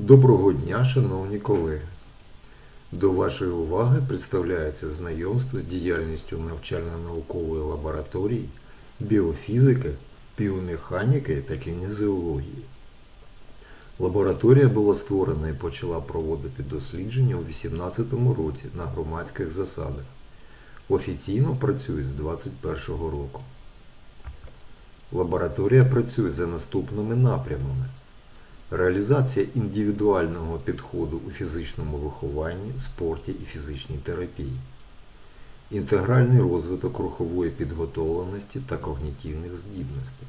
Доброго дня, шановні колеги! До вашої уваги представляється знайомство з діяльністю навчально-наукової лабораторії біофізики, біомеханіки та кінезіології. Лабораторія була створена і почала проводити дослідження у 2018 році на громадських засадах. Офіційно працює з 2021 року. Лабораторія працює за наступними напрямами. Реалізація індивідуального підходу у фізичному вихованні, спорті і фізичній терапії. Інтегральний розвиток рухової підготовленості та когнітивних здібностей.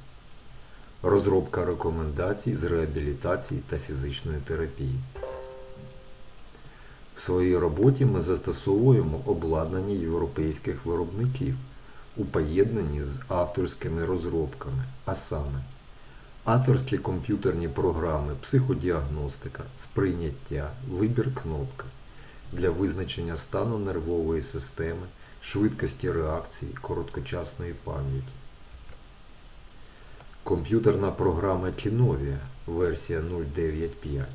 Розробка рекомендацій з реабілітації та фізичної терапії. В своїй роботі ми застосовуємо обладнання європейських виробників у поєднанні з авторськими розробками, а саме авторські комп'ютерні програми, психодіагностика, сприйняття, вибір кнопки для визначення стану нервової системи, швидкості реакції, короткочасної пам'яті. Комп'ютерна програма Kinovia, версія 095.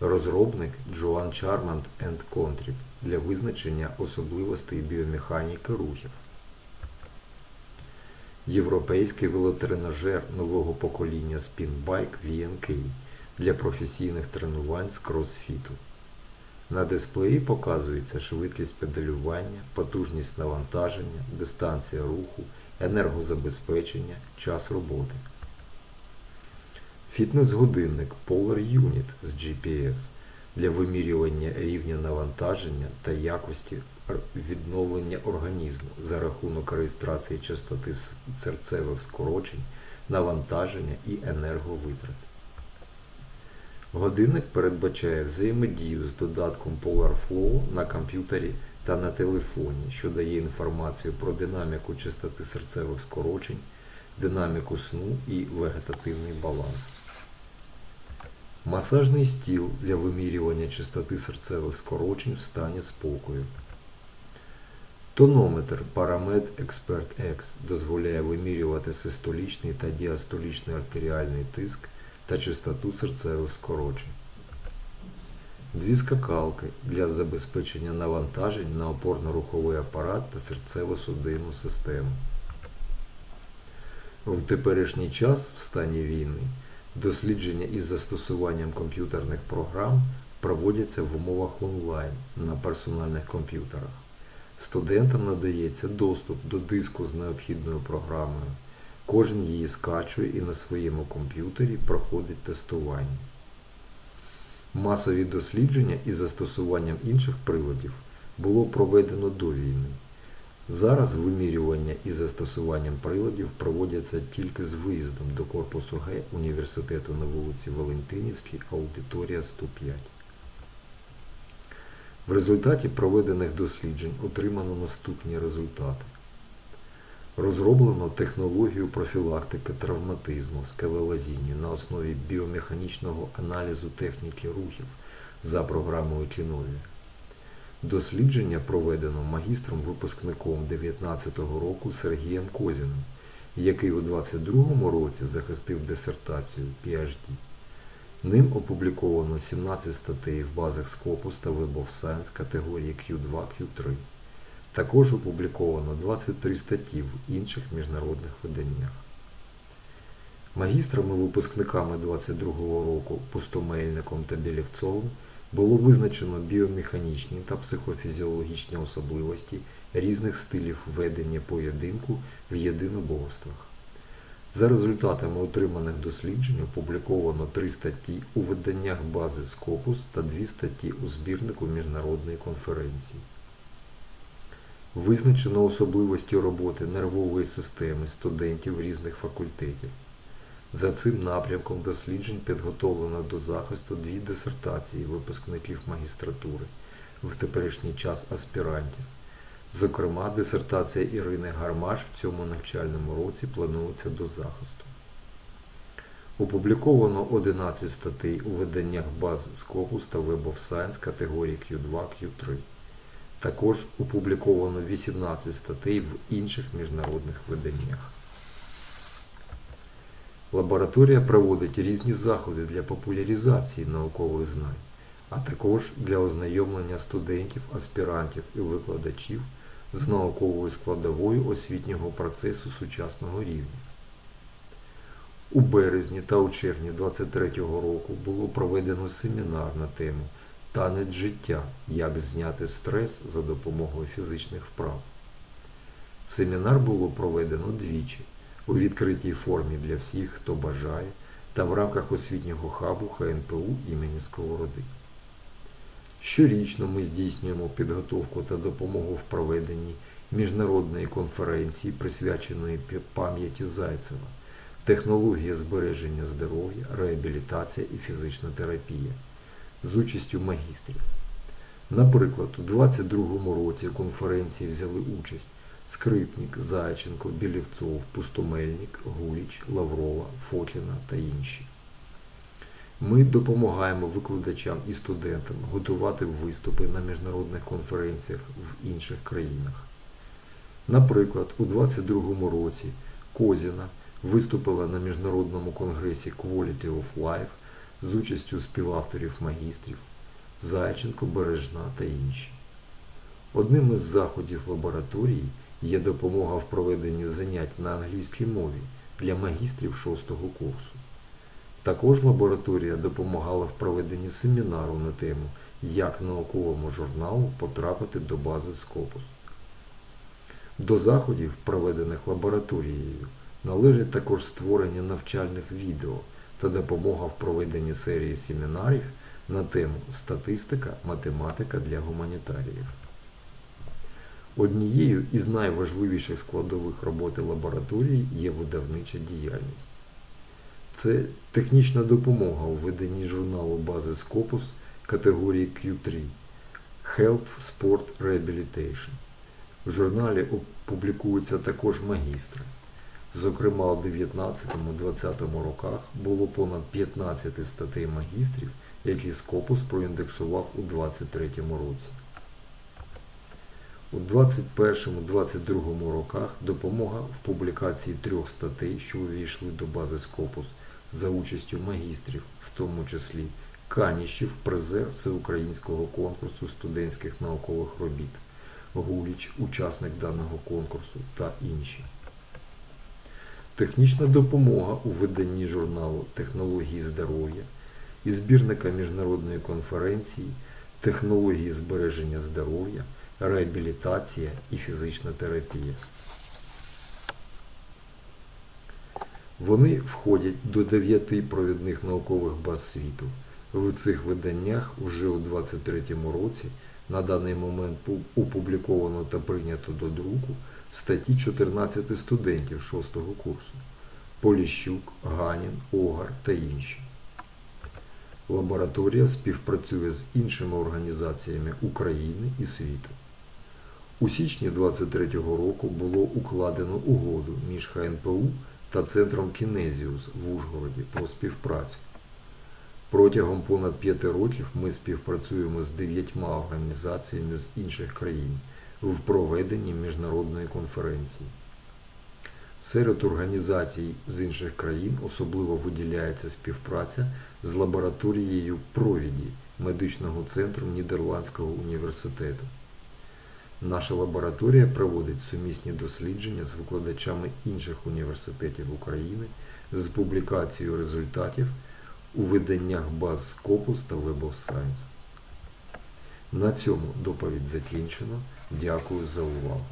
Розробник Джоан Чарманд Контріб для визначення особливостей біомеханіки рухів. Європейський велотренажер нового покоління Spinbike VNK для професійних тренувань з кросфіту. На дисплеї показується швидкість педалювання, потужність навантаження, дистанція руху, енергозабезпечення, час роботи. Фітнес-годинник Polar Unit з GPS для вимірювання рівня навантаження та якості відновлення організму за рахунок реєстрації частоти серцевих скорочень, навантаження і енерговитрат. Годинник передбачає взаємодію з додатком Polar Flow на комп'ютері та на телефоні, що дає інформацію про динаміку частоти серцевих скорочень, динаміку сну і вегетативний баланс. Масажний стіл для вимірювання частоти серцевих скорочень в стані спокою. Тонометр Paramed Expert X дозволяє вимірювати систолічний та діастолічний артеріальний тиск та частоту серцевих скорочень. Дві скакалки для забезпечення навантажень на опорно-руховий апарат та серцево-судинну систему. В теперішній час в стані війни дослідження із застосуванням комп'ютерних програм проводяться в умовах онлайн на персональних комп'ютерах. Студентам надається доступ до диску з необхідною програмою. Кожен її скачує і на своєму комп'ютері проходить тестування. Масові дослідження із застосуванням інших приладів було проведено до війни. Зараз вимірювання із застосуванням приладів проводяться тільки з виїздом до корпусу Г університету на вулиці Валентинівській, аудиторія 105. В результаті проведених досліджень отримано наступні результати. Розроблено технологію профілактики травматизму в скелелазінні на основі біомеханічного аналізу техніки рухів за програмою Kinovia. Дослідження проведено магістром-випускником 2019 року Сергієм Козіним, який у 2022 році захистив дисертацію PhD. Ним опубліковано 17 статей в базах Scopus та Web of Science категорії Q2, Q3. Також опубліковано 23 статті в інших міжнародних виданнях. Магістрами-випускниками 2022 року Пустомельником та Білівцовим було визначено біомеханічні та психофізіологічні особливості різних стилів ведення поєдинку в єдиноборствах. За результатами отриманих досліджень опубліковано три статті у виданнях бази Scopus та дві статті у збірнику міжнародної конференції. Визначено особливості роботи нервової системи студентів різних факультетів. За цим напрямком досліджень підготовлено до захисту дві дисертації випускників магістратури, в теперішній час аспірантів. Зокрема, дисертація Ірини Гармаш в цьому навчальному році планується до захисту. Опубліковано 11 статей у виданнях баз Scopus та Web of Science категорії Q2, Q3. Також опубліковано 18 статей в інших міжнародних виданнях. Лабораторія проводить різні заходи для популяризації наукових знань, а також для ознайомлення студентів, аспірантів і викладачів з науковою складовою освітнього процесу сучасного рівня. У березні та у червні 2023 року було проведено семінар на тему Танець життя. Як зняти стрес за допомогою фізичних вправ. Семінар було проведено двічі у відкритій формі для всіх, хто бажає, та в рамках освітнього хабу ХНПУ імені Сковороди. Щорічно ми здійснюємо підготовку та допомогу в проведенні міжнародної конференції, присвяченої пам'яті Зайцева, технологія збереження здоров'я, реабілітація і фізична терапія з участю магістрів. Наприклад, у 2022 році конференції взяли участь Скрипник, Зайченко, Білівцов, Пустомельник, Гуліч, Лаврова, Фотліна та інші. Ми допомагаємо викладачам і студентам готувати виступи на міжнародних конференціях в інших країнах. Наприклад, у 2022 році Козіна виступила на міжнародному конгресі Quality of Life з участю співавторів магістрів Зайченко, Бережна та інші. Одним із заходів лабораторії є допомога в проведенні занять на англійській мові для магістрів 6 курсу. Також лабораторія допомагала в проведенні семінару на тему Як науковому журналу потрапити до бази Scopus. До заходів, проведених лабораторією, належить також створення навчальних відео та допомога в проведенні серії семінарів на тему Статистика, математика для гуманітаріїв. Однією із найважливіших складових роботи лабораторії є видавнича діяльність. Це технічна допомога у веденні журналу бази Scopus категорії Q3 Health Sport Rehabilitation. В журналі публікуються також магістри. Зокрема, у 19-20 роках було понад 15 статей магістрів, які Scopus проіндексував у 23 році. У 21-22 роках допомога в публікації трьох статей, що увійшли до бази Scopus за участю магістрів, в тому числі Каніщів, призер всеукраїнського конкурсу студентських наукових робіт, Гуліч, учасник даного конкурсу та інші. Технічна допомога у виданні журналу Технології здоров'я і збірника міжнародної конференції Технології збереження здоров'я, реабілітація і фізична терапія. Вони входять до дев'яти провідних наукових баз світу. В цих виданнях вже у 2023 році на даний момент опубліковано та прийнято до друку статті 14 студентів 6 курсу Поліщук, Ганін, Огар та інші. Лабораторія співпрацює з іншими організаціями України і світу. У січні 2023 року було укладено угоду між ХНПУ та Центром Кінезіус в Ужгороді про співпрацю. Протягом понад п'яти років ми співпрацюємо з дев'ятьма організаціями з інших країн в проведенні міжнародної конференції. Серед організацій з інших країн особливо виділяється співпраця з лабораторією провіді медичного центру Нідерландського університету. Наша лабораторія проводить сумісні дослідження з викладачами інших університетів України з публікацією результатів у виданнях баз Scopus та Web of Science. На цьому доповідь закінчено. Дякую за увагу.